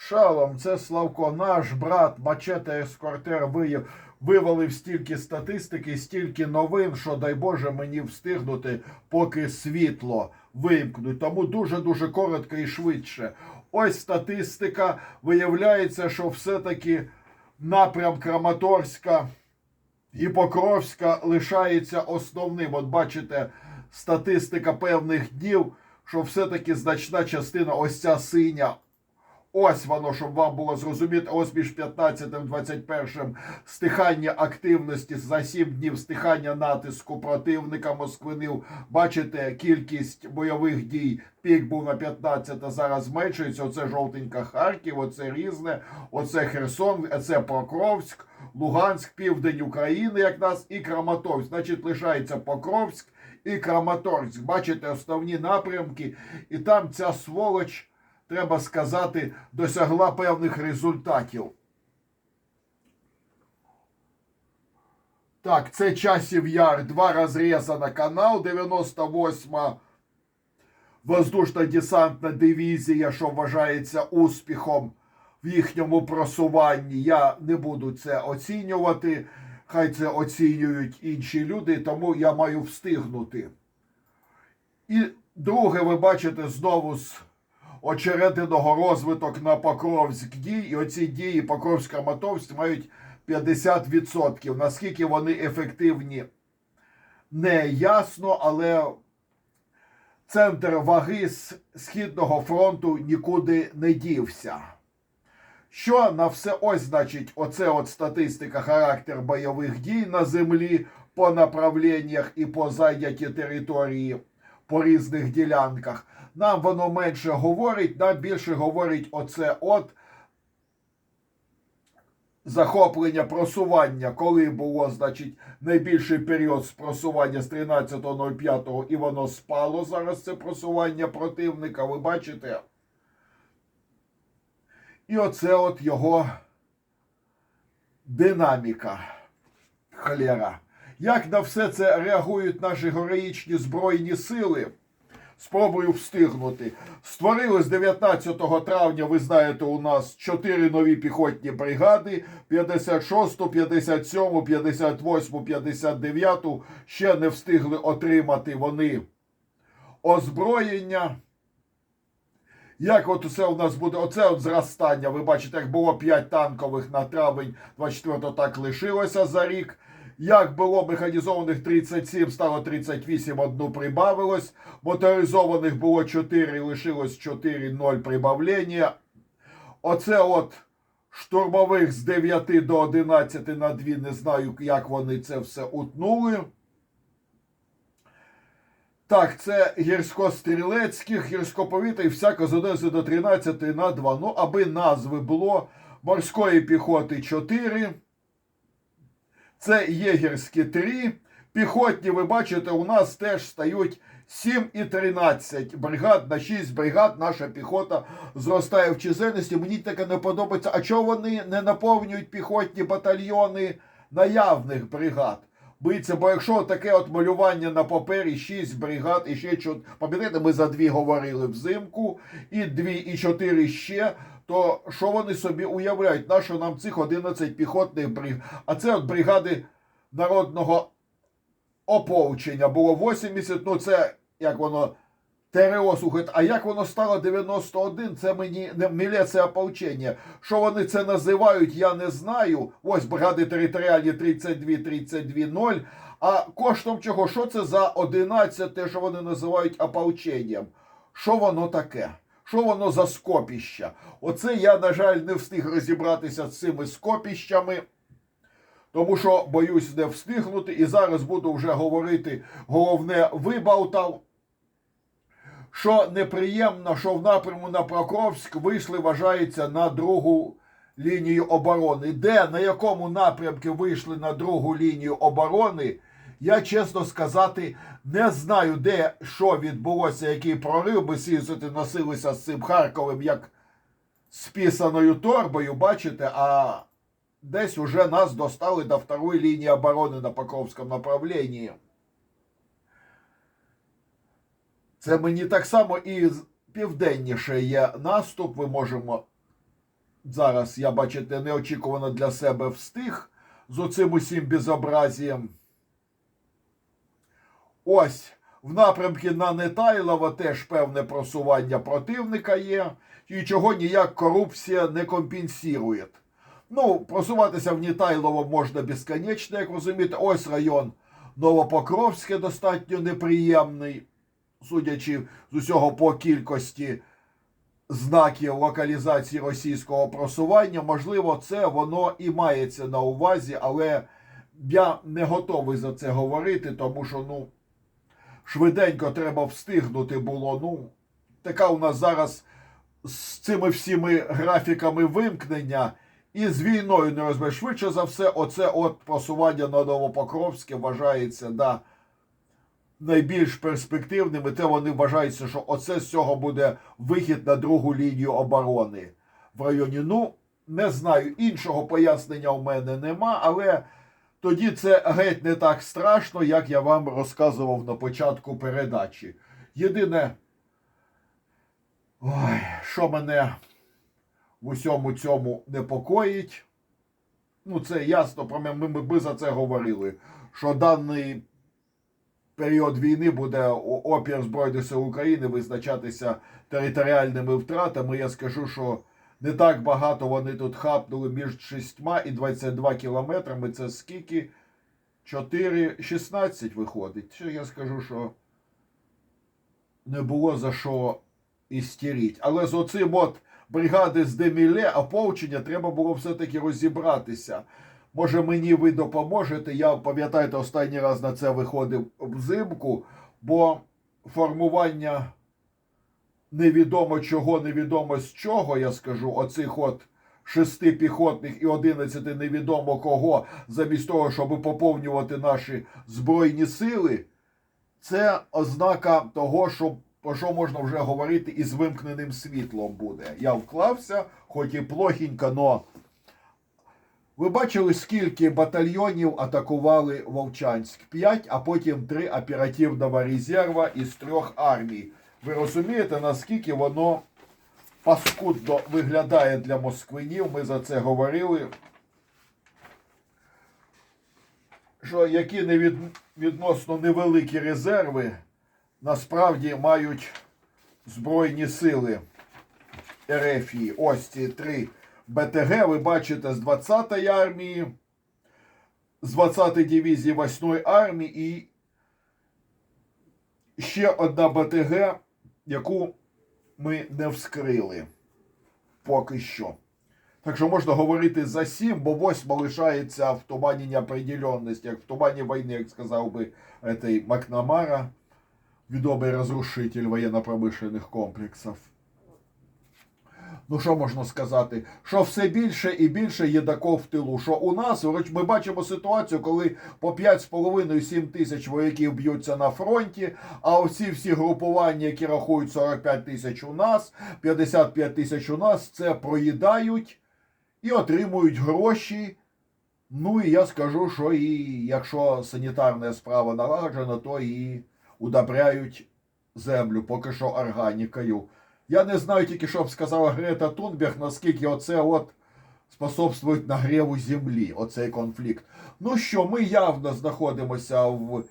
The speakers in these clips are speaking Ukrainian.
Шалом, це Славко, наш брат Мачете Ескортер вияв, вивалив стільки статистики, стільки новин, що дай Боже мені встигнути, поки світло вимкнуть. Тому дуже-дуже коротко і швидше. Ось статистика. Виявляється, що все-таки напрям Краматорська і Покровська лишається основним. От бачите, статистика певних днів, що все-таки значна частина, ось ця синя. Ось воно, щоб вам було зрозуміти, ось між 15 і 21 стихання активності за 7 днів стихання натиску противника Москвинив. Бачите, кількість бойових дій. Пік був на 15, а зараз зменшується. Оце жовтенька Харків, оце Різне, оце Херсон, це Покровськ, Луганськ, Південь України, як нас, і Краматорськ. Значить, лишається Покровськ і Краматорськ. Бачите, основні напрямки, і там ця сволоч треба сказати, досягла певних результатів. Так, це часів яр, два розрізана канал, 98-ма воздушно-десантна дивізія, що вважається успіхом в їхньому просуванні. Я не буду це оцінювати. Хай це оцінюють інші люди, тому я маю встигнути. І друге, ви бачите знову з очеретиного розвиток на Покровськ дій, і оці дії Покровська Матовськ мають 50%. Наскільки вони ефективні, не ясно, але центр ваги з Східного фронту нікуди не дівся. Що на все ось, значить, оце от статистика, характер бойових дій на землі по направленнях і по зайняті території по різних ділянках. Нам воно менше говорить, нам більше говорить оце от захоплення просування, коли було, значить, найбільший період з просування з 13.05 і воно спало зараз це просування противника, ви бачите? І оце от його динаміка. Холера. Як на все це реагують наші героїчні Збройні сили? Спробую встигнути. Створили з 19 травня, ви знаєте, у нас 4 нові піхотні бригади: 56, 57, 58, 59. Ще не встигли отримати вони озброєння. Як от це у нас буде оце от зростання? Ви бачите, як було 5 танкових на травень 24 так лишилося за рік. Як було механізованих 37, стало 38, одну прибавилось. Моторизованих було 4, лишилось 4, 0 прибавлення. Оце от штурмових з 9 до 11 на 2, не знаю, як вони це все утнули. Так, це гірсько-стрілецьких, гірськоповітря і всяко з 11 до 13 на 2. Ну, аби назви було морської піхоти 4. Це єгерські 3. Піхотні, ви бачите, у нас теж стають 7 і 13 бригад на 6 бригад. Наша піхота зростає в чисельності. Мені таке не подобається. А чого вони не наповнюють піхотні батальйони наявних бригад? Боїться, бо якщо таке от малювання на папері, 6 бригад і ще 4, пам'ятаєте, ми за дві говорили взимку, і дві, і чотири ще, то що вони собі уявляють? Нащо нам цих 11 піхотних бригад? А це от бригади народного ополчення було 80, ну це як воно. ТРО, слухайте, а як воно стало 91, це мені не міліція ополчення. Що вони це називають, я не знаю. Ось бригади територіальні 32, 32, 0. А коштом чого? Що це за 11, те, що вони називають ополченням? Що воно таке? Що воно за скопіща? Оце я, на жаль, не встиг розібратися з цими скопіщами. Тому що боюсь не встигнути, і зараз буду вже говорити головне вибалтав що неприємно, що в напряму на Покровськ вийшли, вважається, на другу лінію оборони. Де, на якому напрямку вийшли на другу лінію оборони, я чесно сказати не знаю, де що відбулося, який прорив, би сізити носилися з цим Харковим як з пісаною торбою, бачите, а десь уже нас достали до второї лінії оборони на Покровському направленні. Це мені так само і південніше є наступ. Ви можемо зараз я, бачите, неочікувано для себе встиг з оцим усім безобразієм. Ось в напрямки на Нетайлова теж певне просування противника є, і чого ніяк корупція не компенсує. Ну, просуватися в Нетайлово можна безконечно, як розумієте. Ось район Новопокровське достатньо неприємний, судячи з усього по кількості знаків локалізації російського просування. Можливо, це воно і мається на увазі, але я не готовий за це говорити, тому що, ну, швиденько треба встигнути було. Ну, така у нас зараз з цими всіми графіками вимкнення. І з війною не розбереш. Швидше за все, оце от просування на Новопокровське вважається да, найбільш перспективним. І те вони вважаються, що оце з цього буде вихід на другу лінію оборони в районі. Ну, не знаю, іншого пояснення у мене нема, але тоді це геть не так страшно, як я вам розказував на початку передачі. Єдине, ой, що мене в усьому цьому непокоїть. Ну, це ясно, про мене, ми, ми за це говорили. Що даний період війни буде опір Збройних сил України визначатися територіальними втратами. Я скажу, що не так багато вони тут хапнули між 6 і 22 кілометрами. Це скільки? 4, 16 виходить. Я скажу, що не було за що істеріть. Але з оцим от бригади з Деміле, ополчення, треба було все-таки розібратися. Може, мені ви допоможете? Я пам'ятаєте, останній раз на це виходив взимку, бо формування невідомо чого, невідомо з чого, я скажу, оцих от шести піхотних і одинадцяти невідомо кого, замість того, щоб поповнювати наші збройні сили, це ознака того, що про що можна вже говорити із вимкненим світлом буде. Я вклався, хоч і плохенько, но ви бачили, скільки батальйонів атакували Вовчанськ? П'ять, а потім три оперативного резерва із трьох армій. Ви розумієте, наскільки воно паскудно виглядає для москвинів? Ми за це говорили. Що які невід... відносно невеликі резерви насправді мають Збройні сили Ерефії. Ось ці три БТГ. Ви бачите з 20-ї армії, з 20-ї дивізії 8-ї армії і ще одна БТГ, яку ми не вскрили поки що. Так що можна говорити за сім, бо восьма лишається в тумані неопределенності, як в тумані війни, як сказав би цей Макнамара відомий розрушитель воєнно-промишлених комплексів. Ну, що можна сказати? Що все більше і більше єдаков в тилу. Що у нас, ми бачимо ситуацію, коли по 5,5-7 тисяч вояків б'ються на фронті, а оці всі групування, які рахують 45 тисяч у нас, 55 тисяч у нас, це проїдають і отримують гроші. Ну і я скажу, що і якщо санітарна справа налагоджена, то і удобряють землю, поки що органікою. Я не знаю тільки, що б сказала Грета Тунберг, наскільки оце от способствує нагріву землі, оцей конфлікт. Ну що, ми явно знаходимося в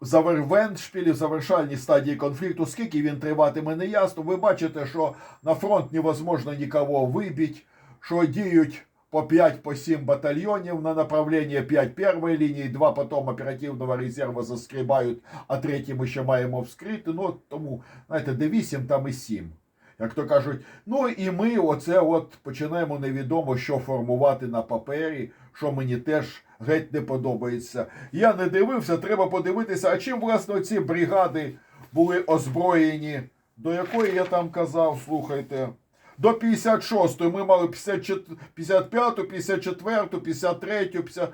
завершпілі, в завершальній стадії конфлікту. Скільки він триватиме, не ясно. Ви бачите, що на фронт невозможно нікого вибити, що діють по 5 по 7 батальйонів на направлення 5 першої лінії, 2 потім оперативного резерву заскрібають, а третій ми ще маємо вскрити. Ну, тому, знаєте, де 8, там і 7. Як то кажуть, ну і ми оце от починаємо невідомо, що формувати на папері, що мені теж геть не подобається. Я не дивився, треба подивитися, а чим, власне, ці бригади були озброєні, до якої я там казав, слухайте. До 56-ї ми мали 55-ту, 54-ту, 53-ю, 50...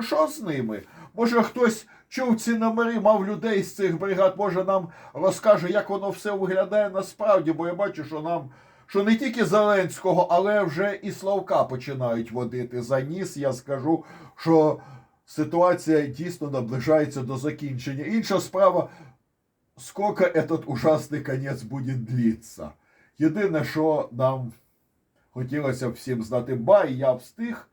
Що- з ними? Може хтось чув ці номери, мав людей з цих бригад, може нам розкаже, як воно все виглядає насправді, бо я бачу, що нам, що не тільки Зеленського, але вже і Славка починають водити за ніс. Я скажу, що ситуація дійсно наближається до закінчення. Інша справа, скільки этот ужасний конець буде длиться. Єдине, що нам Хотілося всім знати бай, я встиг.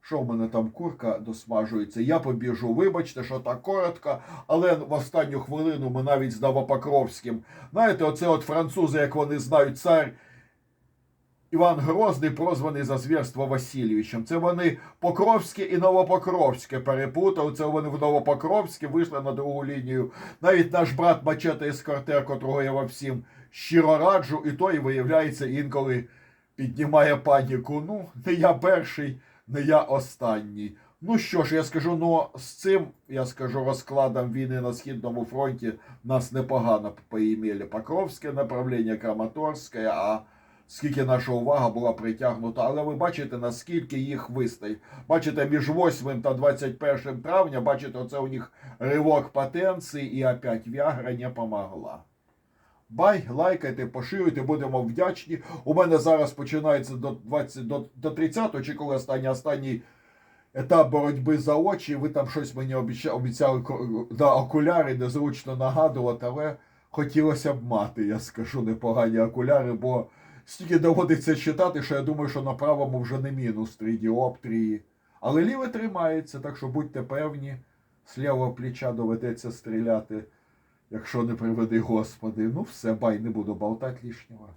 Що в мене там курка досмажується? Я побіжу. Вибачте, що так коротко, але в останню хвилину ми навіть з Новопокровським. Знаєте, оце от французи, як вони знають, цар Іван Грозний, прозваний за звірство Васильовичем. Це вони Покровське і Новопокровське перепутали. Це вони в Новопокровське вийшли на другу лінію. Навіть наш брат Мачете Ескортер, котрого я вам всім щиро раджу, і той, виявляється, інколи піднімає паніку. Ну, не я перший, не я останній. Ну що ж, я скажу, ну з цим, я скажу, розкладом війни на Східному фронті нас непогано поімели. Покровське направлення, Краматорське, а скільки наша увага була притягнута. Але ви бачите, наскільки їх вистає. Бачите, між 8 та 21 травня, бачите, оце у них ривок потенції, і опять Віагра не помогла. Бай, лайкайте, поширюйте, будемо вдячні. У мене зараз починається до 20, до, до 30 чи коли останній останній етап боротьби за очі. Ви там щось мені обіця- обіцяли ко- да, окуляри, незручно нагадувати, але хотілося б мати, я скажу, непогані окуляри, бо стільки доводиться читати, що я думаю, що на правому вже не мінус 3 діоптрії. Але ліве тримається, так що будьте певні, з лівого плеча доведеться стріляти, якщо не приведи Господи. Ну все, бай, не буду болтати лишнього.